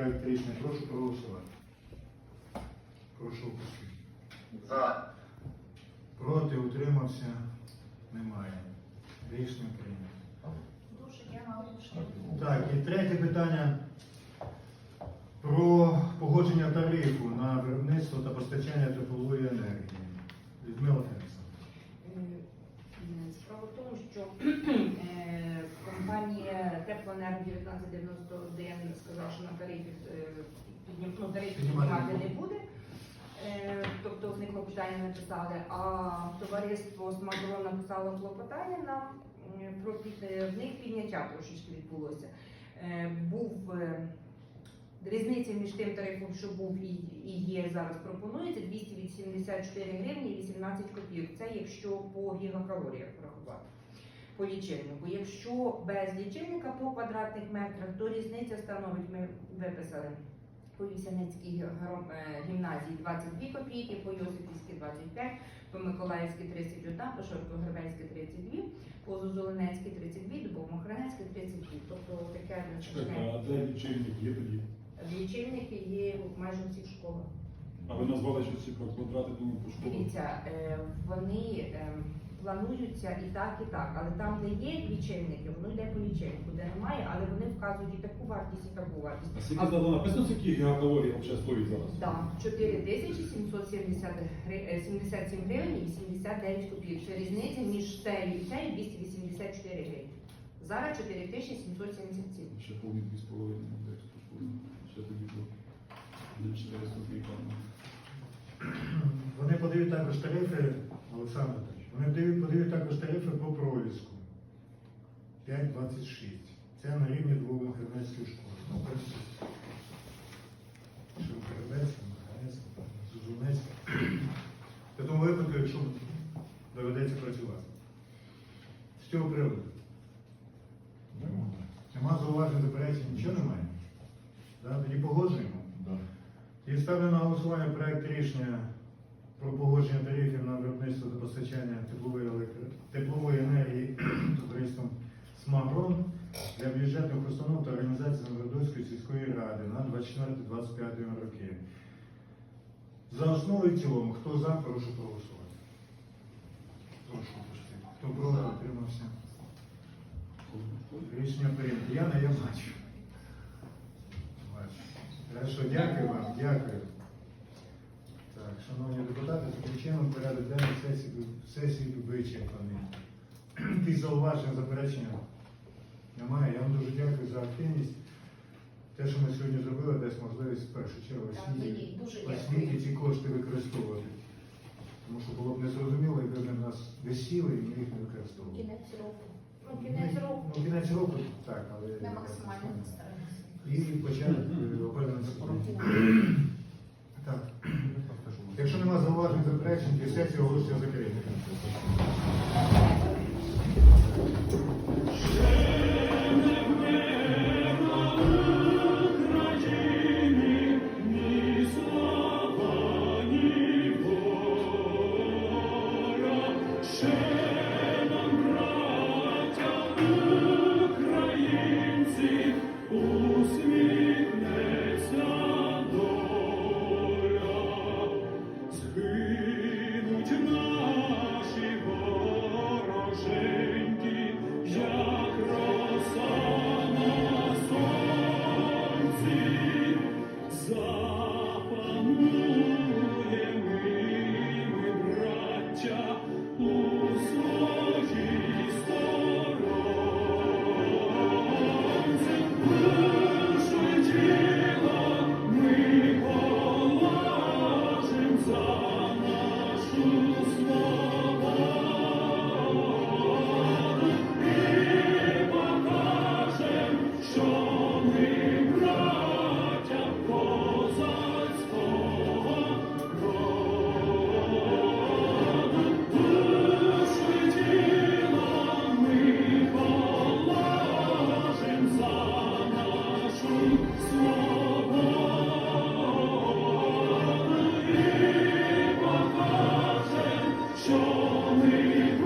Проект рішення. Прошу проголосувати. Прошу опустити. За. Проти, утримався? Немає. Рішення прийнято. Так, і третє питання про погодження тарифу на виробництво та постачання теплової енергії. Людмила Феліксовна. Е, Справа в тому, що е, компанія Теплоенерго 1991 сказала, що на тарифі е, ну, тарифи Піднімати не буде. Е, Тобто в них клопотання написали, а товариство Смагло написало клопотання нам е, про в них підняття трошечки відбулося. Був різниця між тим тарифом, що був і, і є зараз пропонується 284 гривні і 18 копійок. Це якщо по гігакалоріях порахувати по лічильнику. Якщо без лічильника по квадратних метрах, то різниця становить, ми виписали по Вісяницькій е, гімназії 22 копійки, по Йосипівській 25, по Миколаївській 31, по Шорокогребельській 32, по Зозоленецькій 32, по Мохранецькій 32. Тобто таке Чекайте, а де лічильник є тоді? Лічильники є майже у всіх школах. А ви назвали, що ці квадрати тому по школах? Дивіться, е, вони е, плануються і так, і так, але там, де є лічильники, воно йде по лічильнику, де немає, але вони вказують і таку вартість, і таку вартість. А скільки там написано, скільки гігакалорій взагалі стоїть зараз? Так, 4770 гри- е, 77 гривень і 89 копійок. Це різниця між цією і цією 284 гривні. Зараз 4777. Ще повні дві з половиною десь пошкодно. Ще тоді було. Для 400 копійками. Вони подають також тарифи, Олександр вони подають, також тарифи по провізку. 5,26. Це на рівні двох махернецьких школ. Ну. Широкоребецька, Махернецька, Зузунецька. В тому випадку, якщо доведеться працювати. З цього приводу. Нема зауважень, заперечень, нічого немає. Да? Тоді погоджуємо. І ставлю на голосування проект рішення про погодження тарифів на виробництво та постачання теплової, електро- теплової енергії товариством Смагрон для бюджетних установ та організацій Новгородської сільської ради на 24-25 роки. За основу і цілому, хто за, прошу проголосувати. Прошу пустити. Хто проти, утримався. Рішення прийнято. Яна, я бачу. Бачу. Хорошо, дякую вам, дякую. Так, шановні депутати, таким чином порядок денний сесії, сесії вичерпаний. Ті зауваження, заперечення немає. Я вам дуже дякую за активність. Те, що ми сьогодні зробили, дасть можливість в першу чергу освіті, освіті ці кошти використовувати. Тому що було б незрозуміло, якби вони в нас висіли і ми їх не використовували. Кінець року. Ну, кінець року. Ну, кінець року, так, але Ми максимально стараємося. і початок е, опалювального сезону. Так. Якщо нема зауважень заперечень, то сесія оголошується закритою. Shame. Amen.